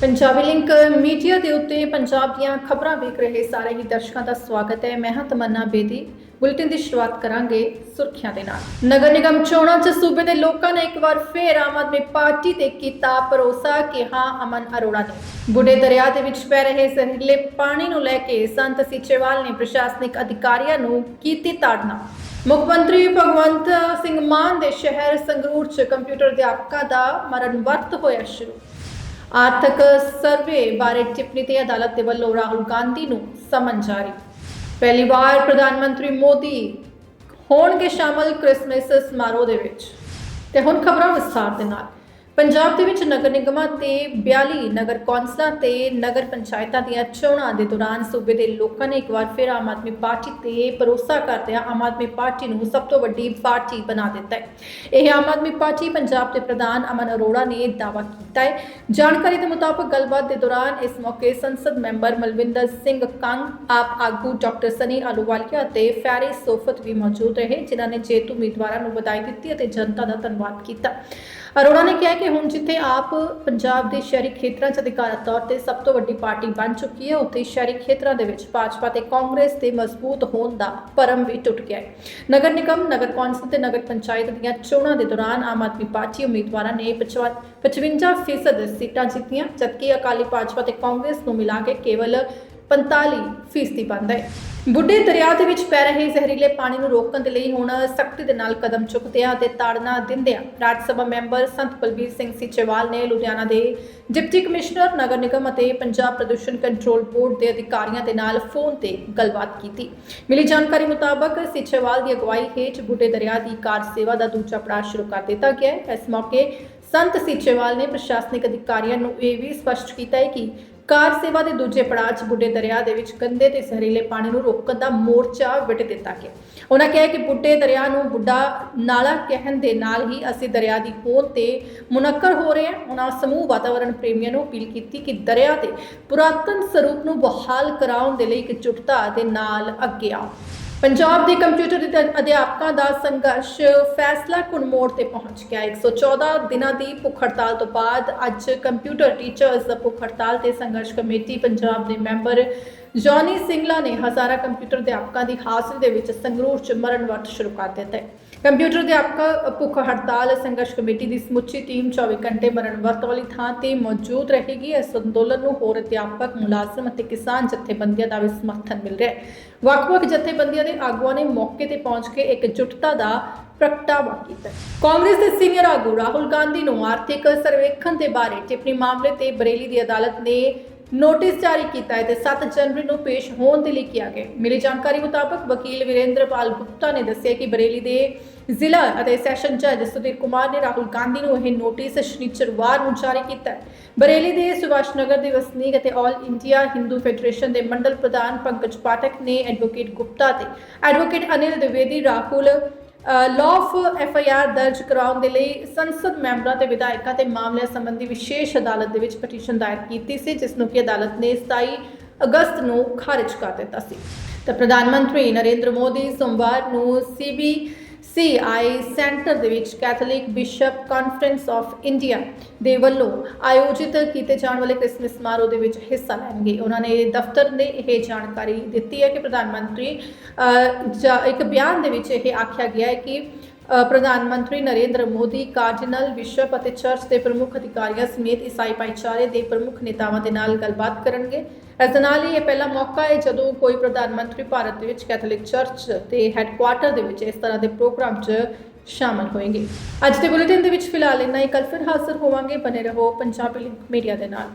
Punjabi link media ਦੇ ਉੱਤੇ ਪੰਜਾਬ ਦੀਆਂ ਖਬਰਾਂ ਵੇਖ ਰਹੇ ਸਾਰੇ ਹੀ ਦਰਸ਼ਕਾਂ ਦਾ ਸਵਾਗਤ ਹੈ। ਮੈਂ ਹਾਂ ਤਮੰਨਾ ਬੇਦੀ। ਬੁਲੇਟਿਨ ਦੀ ਸ਼ੁਰੂਆਤ ਕਰਾਂਗੇ ਸੁਰਖੀਆਂ ਦੇ ਨਾਲ। ਨਗਰ ਨਿਗਮ ਚੋਣਾਂ 'ਚ ਸੂਬੇ ਦੇ ਲੋਕਾਂ ਨੇ ਇੱਕ ਵਾਰ ਫੇਰ ਆਮ ਆਦਮੀ ਪਾਰਟੀ ਤੇ ਕੀਤਾ ਭਰੋਸਾ ਕਿ ਹਾਂ, ਅਮਨ ਅਰੋੜਾ ਨੇ। ਬੁੱਢੇ ਦਰਿਆ ਦੇ ਵਿੱਚ ਪੈ ਰਹੇ ਜ਼ਹਿਰੀਲੇ ਪਾਣੀ ਨੂੰ ਲੈ ਕੇ ਸੰਤ ਸੀਚੇਵਾਲ ਨੇ ਪ੍ਰਸ਼ਾਸਨਿਕ ਅਧਿਕਾਰੀਆਂ ਨੂੰ ਕੀਤੀ ਤਾੜਨਾ। ਮੁੱਖ ਮੰਤਰੀ ਭਗਵੰਤ ਸਿੰਘ ਮਾਨ ਦੇ ਸ਼ਹਿਰ ਸੰਗਰੂਰ 'ਚ ਕੰਪਿਊਟਰ ਅਧਿਆਪਕਾਂ ਦਾ ਮਰਨ ਵਰਤ ਹੋਇਆ ਸ਼ੁਰੂ। ਆਰਥਿਕ ਸਰਵੇ ਬਾਰੇ ਟਿੱਪਣੀ ਤੇ ਅਦਾਲਤ ਦੇ ਵੱਲੋਂ ਰਾਹੁਲ ਗਾਂਧੀ ਨੂੰ ਸਮਨ ਜਾਰੀ। ਪਹਿਲੀ ਵਾਰ ਪ੍ਰਧਾਨ ਮੰਤਰੀ ਮੋਦੀ ਹੋਣਗੇ ਸ਼ਾਮਲ ਕ੍ਰਿਸਮਸ ਸਮਾਰੋਹ ਦੇ ਵਿੱਚ। ਤੇ ਹੁਣ ਖਬਰਾਂ ਵਿਸਥਾਰ ਦੇ ਨਾਲ। ਪੰਜਾਬ ਦੇ ਵਿੱਚ ਨਗਰ ਨਿਗਮਾਂ ਤੇ 42 ਨਗਰ ਕੌਂਸਲਾਂ ਤੇ ਨਗਰ ਪੰਚਾਇਤਾਂ ਦੀਆਂ ਚੋਣਾਂ ਦੇ ਦੌਰਾਨ ਸੂਬੇ ਦੇ ਲੋਕਾਂ ਨੇ ਇੱਕ ਵਾਰ ਫਿਰ ਆਮ ਆਦਮੀ ਪਾਰਟੀ ਤੇ ਭਰੋਸਾ ਕਰਦਿਆਂ ਆਮ ਆਦਮੀ ਪਾਰਟੀ ਨੂੰ ਸਭ ਤੋਂ ਵੱਡੀ ਪਾਰਟੀ ਬਣਾ ਦਿੱਤਾ ਹੈ। ਇਹ ਆਮ ਆਦਮੀ ਪਾਰਟੀ ਪੰਜਾਬ ਦੇ ਪ੍ਰਧਾਨ ਅਮਨ ਅਰੋੜਾ ਨੇ ਦਾਅਵਾ ਕੀਤਾ ਹੈ। ਜਾਣਕਾਰੀ ਦੇ ਮੁਤਾਬਕ ਗੱਲਬਾਤ ਦੇ ਦੌਰਾਨ ਇਸ ਮੌਕੇ ਸੰਸਦ ਮੈਂਬਰ ਮਲਵਿੰਦਰ ਸਿੰਘ ਕੰਗ, ਆਪ ਆਗੂ ਡਾਕਟਰ ਸਨੀ ਆਲੂਵਾਲੀਆ ਅਤੇ ਫੈਰੀ ਸੋਫਤ ਵੀ ਮੌਜੂਦ ਰਹੇ, ਜਿਨ੍ਹਾਂ ਨੇ ਜੇਤੂ ਉਮੀਦਵਾਰਾਂ ਨੂੰ ਵਧਾਈ ਦਿੱਤੀ ਅਤੇ ਜਨਤਾ ਦਾ ਧੰਨਵਾਦ ਕੀਤਾ। ਅਰੋੜਾ ਨੇ ਕਿਹਾ ਕਿ ਹੁਣ ਜਿੱਥੇ ਆਪ ਪੰਜਾਬ ਦੇ ਸ਼ਹਿਰੀ ਖੇਤਰਾਂ 'ਚ ਅਧਿਕਾਰਤ ਤੌਰ ਤੇ ਸਭ ਤੋਂ ਵੱਡੀ ਪਾਰਟੀ ਬਣ ਚੁੱਕੀ ਹੈ, ਉੱਥੇ ਸ਼ਹਿਰੀ ਖੇਤਰਾਂ ਦੇ ਵਿੱਚ ਭਾਜਪਾ ਤੇ ਕਾਂਗਰਸ ਦੇ ਮਜ਼ਬੂਤ ਹੋਣ ਦਾ ਭਰਮ ਵੀ ਟੁੱਟ ਗਿਆ ਹੈ। ਨਗਰ ਨਿਗਮ, ਨਗਰ ਕੌਂਸਲ ਤੇ ਨਗਰ ਪੰਚਾਇਤ ਦੀਆਂ ਚੋਣਾਂ ਦੇ ਦੌਰਾਨ ਆਮ ਆਦਮੀ ਪਾਰਟੀ ਉਮੀਦਵਾਰਾਂ ਨੇ 55 ਫੀਸਦ ਸੀਟਾਂ ਜਿੱਤੀਆਂ, ਜਦਕਿ ਅਕਾਲੀ ਭਾਜਪਾ ਤੇ ਕਾਂਗਰਸ ਨੂੰ ਮਿਲਾ ਕੇ ਕੇਵਲ 45 ਫੀਸਦੀ ਬਣਦਾ ਹੈ ਬੁੱਢੇ ਦਰਿਆ ਦੇ ਵਿੱਚ ਪੈ ਰਹੇ ਜ਼ਹਿਰੀਲੇ ਪਾਣੀ ਨੂੰ ਰੋਕਣ ਦੇ ਲਈ ਹੁਣ ਸਖਤੀ ਦੇ ਨਾਲ ਕਦਮ ਚੁੱਕਦਿਆਂ ਅਤੇ ਤਾੜਨਾ ਦਿੰਦਿਆਂ ਰਾਜ ਸਭਾ ਮੈਂਬਰ ਸੰਤ ਬਲਬੀਰ ਸਿੰਘ ਸੀਚੇਵਾਲ ਨੇ ਲੁਧਿਆਣਾ ਦੇ ਡਿਪਟੀ ਕਮਿਸ਼ਨਰ, ਨਗਰ ਨਿਗਮ ਅਤੇ ਪੰਜਾਬ ਪ੍ਰਦੂਸ਼ਣ ਕੰਟਰੋਲ ਬੋਰਡ ਦੇ ਅਧਿਕਾਰੀਆਂ ਦੇ ਨਾਲ ਫੋਨ ਤੇ ਗੱਲਬਾਤ ਕੀਤੀ। ਮਿਲੀ ਜਾਣਕਾਰੀ ਮੁਤਾਬਕ ਸੀਚੇਵਾਲ ਦੀ ਅਗਵਾਈ ਹੇਠ ਬੁੱਢੇ ਦਰਿਆ ਦੀ ਕਾਰ ਸੇਵਾ ਦਾ ਦੂਜਾ ਪੜਾਅ ਸ਼ੁਰੂ ਕਰ ਦਿੱਤਾ ਗਿਆ ਹੈ। ਇਸ ਮੌਕੇ ਸੰਤ ਸੀਚੇਵਾਲ ਨੇ ਪ੍ਰਸ਼ਾਸਨਿਕ ਅਧਿਕਾਰੀਆਂ ਨੂੰ ਇਹ ਵੀ ਸਪਸ਼ਟ ਕੀਤਾ ਹੈ ਕਿ ਕਾਰ ਸੇਵਾ ਦੇ ਦੂਜੇ ਪੜਾਅ 'ਚ ਬੁੱਢੇ ਦਰਿਆ ਦੇ ਵਿੱਚ ਗੰਦੇ ਤੇ ਜ਼ਹਿਰੀਲੇ ਪਾਣੀ ਨੂੰ ਰੋਕਣ ਦਾ ਮੋਰਚਾ ਵਿਟ ਦਿੱਤਾ ਗਿਆ। ਉਹਨਾਂ ਕਿਹਾ ਕਿ ਬੁੱਢੇ ਦਰਿਆ ਨੂੰ ਬੁੱਢਾ ਨਾਲਾ ਕਹਿਣ ਦੇ ਨਾਲ ਹੀ ਅਸੀਂ ਦਰਿਆ ਦੀ ਹੋਂਦ ਤੇ ਮੁਨੱਕਰ ਹੋ ਰਹੇ ਹਾਂ। ਉਹਨਾਂ ਸਮੂਹ ਵਾਤਾਵਰਣ ਪ੍ਰੇਮੀਆਂ ਨੂੰ ਅਪੀਲ ਕੀਤੀ ਕਿ ਦਰਿਆ ਦੇ ਪੁਰਾਤਨ ਸਰੂਪ ਨੂੰ ਬਹਾਲ ਕਰਾਉਣ ਦੇ ਲਈ ਇੱਕ ਜੁਟਤਾ ਦੇ ਨਾਲ ਅੱਗੇ ਆਓ। ਪੰਜਾਬ ਦੇ ਕੰਪਿਊਟਰ ਦੇ ਅਧਿਆਪਕਾਂ ਦਾ ਸੰਘਰਸ਼ ਫੈਸਲਾ ਕੁਨ ਮੋੜ ਤੇ ਪਹੁੰਚ ਗਿਆ। 114 ਦਿਨਾਂ ਦੀ ਭੁੱਖ ਹੜਤਾਲ ਤੋਂ ਬਾਅਦ ਅੱਜ ਕੰਪਿਊਟਰ ਟੀਚਰਸ ਭੁੱਖ ਹੜਤਾਲ ਤੇ ਸੰਘਰਸ਼ ਕਮੇਟੀ ਪੰਜਾਬ ਦੇ ਮੈਂਬਰ ਜੌਨੀ ਸਿੰਗਲਾ ਨੇ ਹਜ਼ਾਰਾਂ ਕੰਪਿਊਟਰ ਅਧਿਆਪਕਾਂ ਦੀ ਹਾਜ਼ਰੀ ਦੇ ਵਿੱਚ ਸੰਗਰੂਰ ਚ ਮਰਨ ਵਰਤ ਸ਼ੁਰੂ ਕਰ ਦਿੱਤਾ। ਹੈ ਕੰਪਿਊਟਰ ਅਧਿਆਪਕ ਭੁੱਖ ਹੜਤਾਲ ਸੰਘਰਸ਼ ਕਮੇਟੀ ਦੀ ਸਮੁੱਚੀ ਟੀਮ 24 ਘੰਟੇ ਮਰਨ ਵਾਲੀ ਥਾਂ ਤੇ ਮੌਜੂਦ ਰਹੇਗੀ। ਇਸ ਅੰਦੋਲਨ ਨੂੰ ਹੋਰ ਅਧਿਆਪਕ, ਮੁਲਾਜ਼ਮ ਅਤੇ ਕਿਸਾਨ ਜਥੇਬੰਦੀਆਂ ਦਾ ਵੀ ਸਮਰਥਨ ਮਿਲ ਰਿਹਾ ਹੈ। ਵੱਖ-ਵੱਖ ਜਥੇਬੰਦੀਆਂ ਦੇ ਆਗੂਆਂ ਨੇ ਮੌਕੇ ਤੇ ਪਹੁੰਚ ਕੇ ਇਕਜੁੱਟਤਾ ਦਾ ਪ੍ਰਗਟਾਵਾ ਕੀਤਾ ਕਾਂਗਰਸ ਦੇ ਸੀਨੀਅਰ ਆਗੂ ਰਾਹੁਲ ਗਾਂਧੀ ਨੂੰ ਆਰਥਿਕ ਸਰਵੇਖਣ ਦੇ ਬਾਰੇ ਟਿੱਪਣੀ ਮਾਮਲੇ ਤੇ ਬਰੇਲੀ ਦੀ ਅਦਾਲਤ ਨੇ ਨੋਟਿਸ ਜਾਰੀ ਕੀਤਾ ਹੈ ਤੇ 7 ਜਨਵਰੀ ਨੂੰ ਪੇਸ਼ ਹੋਣ ਦੇ ਲਈ ਕਿਹਾ ਗਿਆ ਮਿਲੀ ਜਾਣਕਾਰੀ ਮੁਤਾਬਕ ਵਕੀਲ ਵਿਰੇਂਦਰਪਾਲ ਗੁਪਤਾ ਨੇ ਦੱਸਿਆ ਕਿ ਬਰੇਲੀ ਦੇ ਜ਼ਿਲ੍ਹਾ ਅਤੇ ਸੈਸ਼ਨ ਜੱਜ ਸੁਧੀਰ ਕੁਮਾਰ ਨੇ ਰਾਹੁਲ ਗਾਂਧੀ ਨੂੰ ਇਹ ਨੋਟਿਸ ਸ਼ਨੀਚਰਵਾਰ ਨੂੰ ਜਾਰੀ ਕੀਤਾ ਹੈ। ਬਰੇਲੀ ਦੇ ਸੁਭਾਸ਼ ਨਗਰ ਦੇ ਵਸਨੀਕ ਅਤੇ ਆਲ ਇੰਡੀਆ ਹਿੰਦੂ ਫੈਡਰੇਸ਼ਨ ਦੇ ਮੰਡਲ ਪ੍ਰਧਾਨ ਪੰਕਜ ਪਾਠਕ ਨੇ ਐਡਵੋਕੇਟ ਗੁਪਤਾ ਤੇ advocate Anil Dwivedi Rahul law F I R ਦਰਜ ਕਰਾਉਣ ਦੇ ਲਈ ਸੰਸਦ ਮੈਂਬਰਾਂ ਤੇ ਵਿਧਾਇਕਾਂ ਤੇ ਮਾਮਲਿਆਂ ਸੰਬੰਧੀ ਵਿਸ਼ੇਸ਼ ਅਦਾਲਤ ਦੇ ਵਿੱਚ ਪਟੀਸ਼ਨ ਦਾਇਰ ਕੀਤੀ ਸੀ ਜਿਸ ਨੂੰ ਕਿ ਅਦਾਲਤ ਨੇ 27 ਅਗਸਤ ਨੂੰ ਖਾਰਜ ਕਰ ਦਿੱਤਾ ਸੀ। ਤਾਂ ਪ੍ਰਧਾਨ ਮੰਤਰੀ ਨਰਿੰਦਰ ਮੋਦੀ ਸੋਮਵਾਰ ਨੂੰ ਸੀਬੀ ਸੀਆਈ ਸੈਂਟਰ ਦੇ ਵਿੱਚ Catholic bishop conference of India ਦੇ ਵੱਲੋਂ ਆਯੋਜਿਤ ਕੀਤੇ ਜਾਣ ਵਾਲੇ ਕ੍ਰਿਸਮਸ ਸਮਾਰੋਹ ਦੇ ਵਿੱਚ ਹਿੱਸਾ ਲੈਣਗੇ। ਉਹਨਾਂ ਨੇ ਦਫ਼ਤਰ ਨੇ ਇਹ ਜਾਣਕਾਰੀ ਦਿੱਤੀ ਹੈ ਕਿ ਪ੍ਰਧਾਨ ਮੰਤਰੀ ਅ, ਇੱਕ ਬਿਆਨ ਦੇ ਵਿੱਚ ਇਹ ਆਖਿਆ ਗਿਆ ਹੈ ਕਿ ਪ੍ਰਧਾਨ ਮੰਤਰੀ ਨਰਿੰਦਰ ਮੋਦੀ ਕਾਰਡੀਨਲ ਬਿਸ਼ਪ ਅਤੇ ਚਰਚ ਦੇ ਪ੍ਰਮੁੱਖ ਅਧਿਕਾਰੀਆਂ ਸਮੇਤ ਈਸਾਈ ਭਾਈਚਾਰੇ ਦੇ ਪ੍ਰਮੁੱਖ ਨੇਤਾਵਾਂ ਦੇ ਨਾਲ ਗੱਲਬਾਤ ਕਰਨਗੇ। ਇਸ ਦੇ ਨਾਲ ਹੀ ਇਹ ਪਹਿਲਾ ਮੌਕਾ ਹੈ ਜਦੋਂ ਕੋਈ ਪ੍ਰਧਾਨ ਮੰਤਰੀ ਭਾਰਤ ਦੇ ਵਿੱਚ ਕੈਥੋਲਿਕ ਚਰਚ ਤੇ ਹੈੱਡਕੁਆਰਟਰ ਦੇ ਵਿੱਚ ਇਸ ਤਰ੍ਹਾਂ ਦੇ ਪ੍ਰੋਗਰਾਮ 'ਚ ਸ਼ਾਮਲ ਹੋਣਗੇ। ਅੱਜ ਦੇ ਬੁਲੇਟਿਨ ਦੇ ਵਿੱਚ ਫਿਲਹਾਲ ਇੰਨਾ ਹੀ। ਕੱਲ ਫਿਰ ਹਾਜ਼ਰ ਹੋਵਾਂਗੇ। ਬਨੇ ਰਹੋ ਪੰਜਾਬੀ ਮੀਡੀਆ ਦੇ ਨਾਲ।